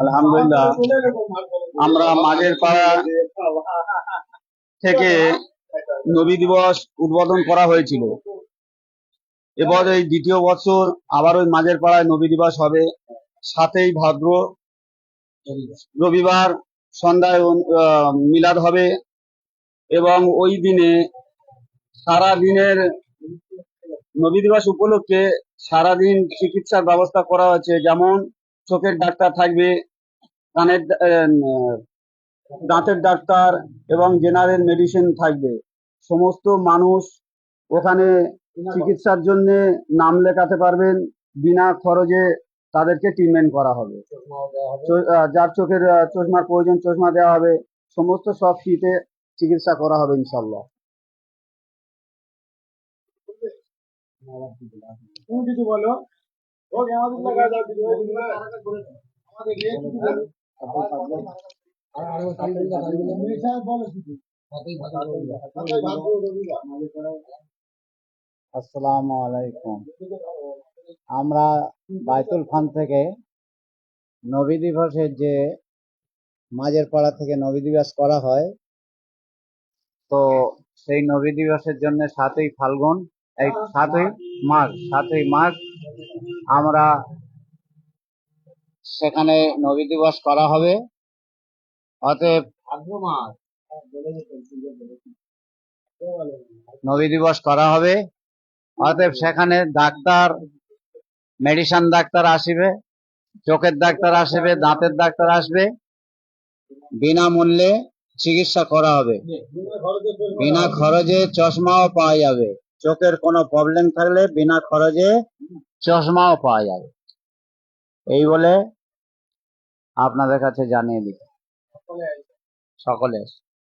আলহামদুলিল্লাহ। আমরা মাঝের পাড়া থেকে নবী দিবস উদ্বোধন করা হয়েছিল। এবার এই দ্বিতীয় বছর আবার ওই মাঝের পাড়ায় নবী দিবস হবে। সাতই ভাদ্র রবিবার সন্ধ্যায় মিলাদ হবে এবং ওই দিনে সারা দিনের নবী দিবস উপলক্ষে সারাদিন চিকিৎসার ব্যবস্থা করা হয়েছে। যেমন চোখের ডাক্তার থাকবে, কানের দাঁতের ডাক্তার এবং জেনারেল মেডিসিন থাকবে। সমস্ত মানুষ ওখানে চিকিৎসার জন্য নাম লেখাতে পারবেন, বিনা খরচে তাদেরকে ট্রিটমেন্ট করা হবে। যার চোখের চশমার প্রয়োজন, চশমা দেওয়া হবে, সমস্ত সব ফ্রিতে চিকিৎসা করা হবে ইনশাল্লাহ কিছু বলো। আসসালামু আলাইকুম। আমরা বাইতুল ফান থেকে নবী দিবসের যে মাঝের পাড়া থেকে নবী দিবস করা হয় তো সেই নবী দিবসের জন্য সাতই ফাল্গুন এই সাতই মাঘ সাতই মাঘ আমরা সেখানে নবী দিবস করা হবে। অতএব নবী দিবস করা হবে। অতএব সেখানে ডাক্তার মেডিসিন ডাক্তার আসবে, চোখের ডাক্তার আসবে, দাঁতের ডাক্তার আসবে। বিনামূল্যে চিকিৎসা করা হবে। বিনা খরচে চশমাও পাওয়া যাবে। চোখের কোনো প্রবলেম থাকলে বিনা খরচে চশমাও পাওয়া যাবে। এই বলে আপনাদের কাছে জানিয়ে দিই। সকলে